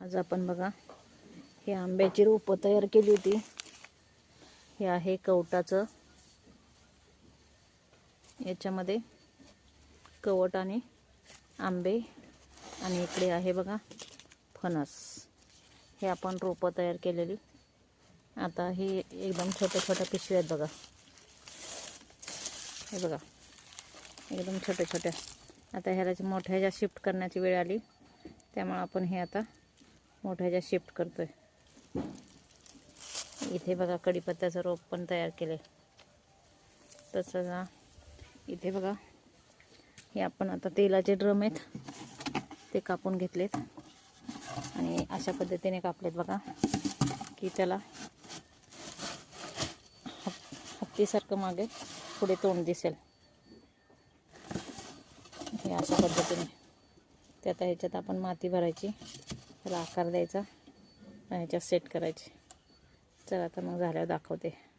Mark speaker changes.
Speaker 1: आज आपण बघा हे आंब्याची रोपं तयार केली होती. हे आहे कवटाचं. याच्यामध्ये कवट आणि आंबे आणि इकडे आहे बघा फणस. हे आपण रोपं तयार केलेली. आता हे एकदम छोट्या छोट्या पिशव्या आहेत बघा. हे बघा एकदम छोट्या छोट्या आता ह्याला मोठ्या ह्याच्या शिफ्ट करण्याची वेळ आली. त्यामुळे आपण हे आता मोठ्या ह्याच्या शिफ्ट करतोय. इथे बघा कढीपत्त्याचं रोप पण तयार केले तसं ना इथे बघा. हे आपण आता तेलाचे ड्रम आहेत. ते कापून घेतलेत. आणि अशा पद्धतीने कापलेत बघा. की त्याला हप हत्तीसारखं मागे पुढे तोंड दिसेल. हे अशा पद्धतीने. ते आता ह्याच्यात आपण माती भरायची. त्याला आकार द्यायचा आणि ह्याच्यात सेट करायची. चला आता मग झाल्यावर दाखवते.